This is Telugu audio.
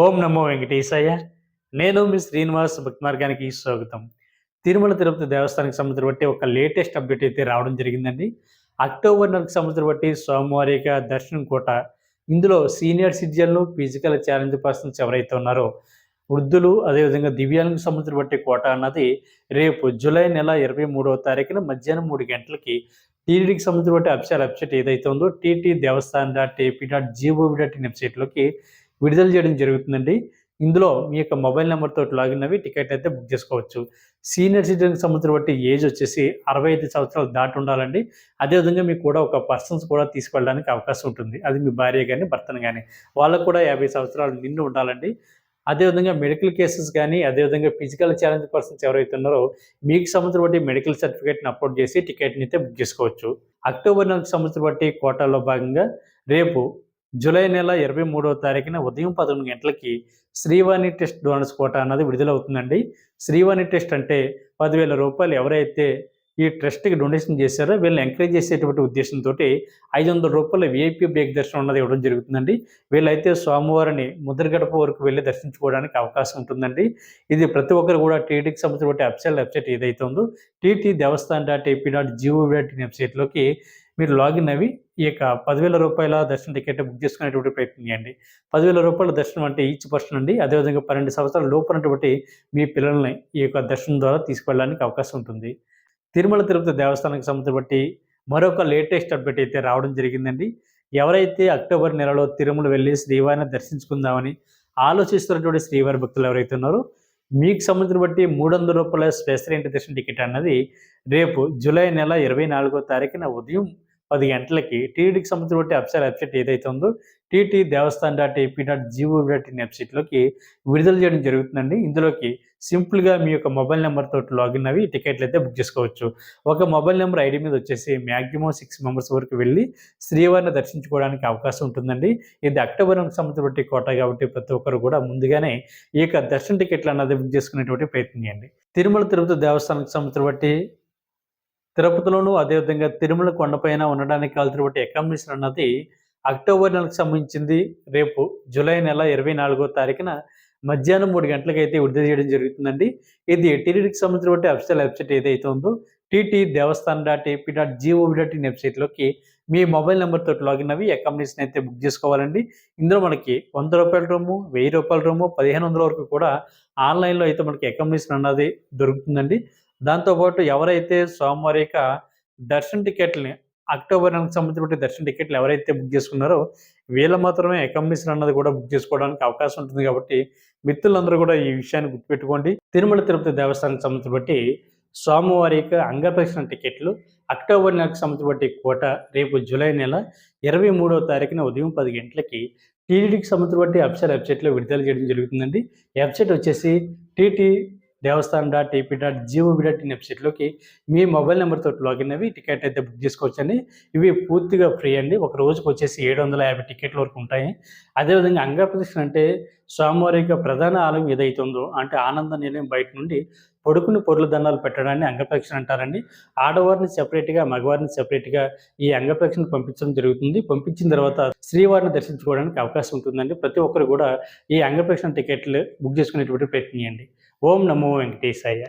ఓం నమో వెంకటేశయ్య. నేను మీ శ్రీనివాస్ భక్తి మార్గానికి స్వాగతం. తిరుమల తిరుపతి దేవస్థానానికి సంబంధించిన బట్టి ఒక లేటెస్ట్ అప్డేట్ అయితే రావడం జరిగిందండి. అక్టోబర్ నెలకు సంబంధించిన బట్టి సోమవారిక దర్శనం కోట ఇందులో సీనియర్ సిటిజన్లు ఫిజికల్ ఛాలెంజ్ పర్సన్స్ ఎవరైతే ఉన్నారో వృద్ధులు అదేవిధంగా దివ్యాంగులకు సంబంధించిన బట్టి కోట అన్నది రేపు జూలై నెల ఇరవై మూడవ తారీఖున మధ్యాహ్నం మూడు గంటలకి టీటీడీకి సంబంధించిన బట్టి అఫిషియల్ వెబ్సైట్ ఏదైతే ఉందో TT Devasthan dot AP dot gov dot in వెబ్సైట్లోకి విడుదల చేయడం జరుగుతుందండి. ఇందులో మీ యొక్క మొబైల్ నెంబర్తో లాగిన్ అవి టికెట్ అయితే బుక్ చేసుకోవచ్చు. సీనియర్ సిటిజన్కి సంబంధించిన బట్టి ఏజ్ వచ్చేసి అరవై ఐదు సంవత్సరాలు దాటి ఉండాలండి. అదేవిధంగా మీకు కూడా ఒక పర్సన్స్ కూడా తీసుకెళ్ళడానికి అవకాశం ఉంటుంది. అది మీ భార్య కానీ భర్తను కానీ వాళ్ళకు కూడా యాభై సంవత్సరాలు నిండి ఉండాలండి. అదేవిధంగా మెడికల్ కేసెస్ కానీ అదేవిధంగా ఫిజికల్ ఛాలెంజ్ పర్సన్స్ ఎవరైతే ఉన్నారో మీకు సంవత్సరం బట్టి మెడికల్ సర్టిఫికేట్ని అప్లోడ్ చేసి టికెట్ని అయితే బుక్ చేసుకోవచ్చు. అక్టోబర్ నెలకు సంవత్సరం బట్టి కోటాలో భాగంగా రేపు జూలై నెల ఇరవై మూడవ తారీఖున ఉదయం పదకొండు గంటలకి శ్రీవాణి టెస్ట్ డోనర్స్ కోట అన్నది విడుదలవుతుందండి. శ్రీవాణి టెస్ట్ అంటే పదివేల రూపాయలు ఎవరైతే ఈ ట్రస్ట్కి డొనేషన్ చేశారో వీళ్ళని ఎంకరేజ్ చేసేటువంటి ఉద్దేశంతో ఐదు వందల రూపాయల విఐపీ బ్రేక్ దర్శనం అన్నది ఇవ్వడం జరుగుతుందండి. వీళ్ళైతే స్వామివారిని ముద్రగడప వరకు వెళ్ళి దర్శించుకోవడానికి అవకాశం ఉంటుందండి. ఇది ప్రతి ఒక్కరు కూడా టీటీకి సంబంధించిన అఫిషియల్ వెబ్సైట్ ఏదైతే ఉందో TT Devasthan dot AP dot GO dot in వెబ్సైట్లోకి మీరు లాగిన్ అవి ఈ యొక్క పదివేల రూపాయల దర్శన టికెట్ బుక్ చేసుకునేటువంటి ప్రయత్నం చేయండి. పదివేల రూపాయల దర్శనం అంటే ఈచ్ పర్సన్ అండి అదేవిధంగా పన్నెండు సంవత్సరాల లోపలటువంటి మీ పిల్లల్ని ఈ యొక్క దర్శనం ద్వారా తీసుకెళ్ళడానికి అవకాశం ఉంటుంది. తిరుమల తిరుపతి దేవస్థానానికి సంబంధించి బట్టి మరొక లేటెస్ట్ అప్డేట్ అయితే రావడం జరిగిందండి. ఎవరైతే అక్టోబర్ నెలలో తిరుమల వెళ్ళి శ్రీవారిని దర్శించుకుందామని ఆలోచిస్తున్నటువంటి శ్రీవారి భక్తులు ఎవరైతే ఉన్నారో మీకు సంబంధించిన బట్టి మూడు వందల రూపాయల స్పెషల్ ఇంటి దర్శన టికెట్ అన్నది రేపు జూలై నెల ఇరవై నాలుగో తారీఖున ఉదయం పది గంటలకి టీడీకి సంబంధించిన బట్టి వెబ్సైట్ ఏదైతే ఉందో TT Devasthan dot AP dot GO dot in వెబ్సైట్లోకి విడుదల చేయడం జరుగుతుందండి. ఇందులోకి సింపుల్గా మీ యొక్క మొబైల్ నెంబర్తో లాగిన్ అవి టికెట్లు అయితే బుక్ చేసుకోవచ్చు. ఒక మొబైల్ నెంబర్ ఐడి మీద వచ్చేసి మ్యాక్సిమం సిక్స్ మెంబర్స్ వరకు వెళ్ళి శ్రీవారిని దర్శించుకోవడానికి అవకాశం ఉంటుందండి. ఇది అక్టోబర్ సంబంధించిన బట్టి కోట కాబట్టి ప్రతి ఒక్కరు కూడా ముందుగానే ఈ యొక్క దర్శన టికెట్లు అన్నది బుక్ చేసుకునేటువంటి ప్రయత్నం చేయండి. తిరుమల తిరుపతి దేవస్థానానికి సంబంధించిన బట్టి తిరుపతిలోనూ అదేవిధంగా తిరుమల కొండపైన ఉండడానికి కావాల్సినటువంటి అకామిడేషన్ అన్నది అక్టోబర్ నెలకు సంబంధించింది. రేపు జూలై నెల ఇరవై నాలుగో తారీఖున మధ్యాహ్నం మూడు గంటలకైతే విడుదల చేయడం జరుగుతుందండి. ఇది టీటీడీకి సంబంధించినటువంటి అఫిషియల్ వెబ్సైట్ ఏదైతే ఉందో TT Devasthan dot AP dot gov dot in వెబ్సైట్లోకి మీ మొబైల్ నెంబర్ తోటి లాగిన్ అవి అకామిడేషన్ అయితే బుక్ చేసుకోవాలండి. ఇందులో మనకి వంద రూపాయల రూము వెయ్యి రూపాయల రూము పదిహేను వందల వరకు కూడా ఆన్లైన్లో అయితే మనకి అకామిడేషన్ అన్నది దొరుకుతుందండి. దాంతోపాటు ఎవరైతే సోమవారిక దర్శన టికెట్ని అక్టోబర్ నెలకు సంబంధించిన దర్శన టికెట్లు ఎవరైతే బుక్ చేసుకున్నారో వీళ్ళ మాత్రమే అకామిడేషన్ అన్నది కూడా బుక్ చేసుకోవడానికి అవకాశం ఉంటుంది కాబట్టి మిత్రులందరూ కూడా ఈ విషయాన్ని గుర్తుపెట్టుకోండి. తిరుమల తిరుపతి దేవస్థానానికి సంబంధించి బట్టి యొక్క అంగప్రదక్షిణ టికెట్లు అక్టోబర్ నెలకు సంబంధించి బట్టి కోట రేపు జూలై నెల ఇరవై మూడవ తారీఖున ఉదయం పది గంటలకి టీటీడీకి సంబంధించి బట్టి అఫిషియల్ వెబ్సైట్లో విడుదల చేయడం జరుగుతుందండి. వెబ్సైట్ వచ్చేసి TT Devasthanam dot AP dot gov dot in వెబ్సైట్లోకి మీ మొబైల్ నెంబర్తో లాగిన్ అవి టికెట్ అయితే బుక్ చేసుకోవచ్చండి. ఇవి పూర్తిగా ఫ్రీ అండి. ఒక రోజుకి వచ్చేసి ఏడు వందల యాభై టికెట్ల వరకు ఉంటాయి. అదేవిధంగా అంగప్రదక్షిణ అంటే స్వామివారిక ప్రధాన ఆలయం ఏదైతే ఉందో అంటే ఆనంద నిలయం బయట నుండి పొడుకుని పొరుల దండాలు పెట్టడాన్ని అంగప్రదక్షిణ అంటారండి. ఆడవారిని సెపరేట్గా మగవారిని సెపరేట్గా ఈ అంగప్రదక్షిణ పంపించడం జరుగుతుంది. పంపించిన తర్వాత శ్రీవారిని దర్శించుకోవడానికి అవకాశం ఉంటుందండి. ప్రతి ఒక్కరు కూడా ఈ అంగప్రదక్షిణ టికెట్లు బుక్ చేసుకునేటువంటి ప్రయత్నం చేయండి. ఓం నమో వెంకటేశాయ.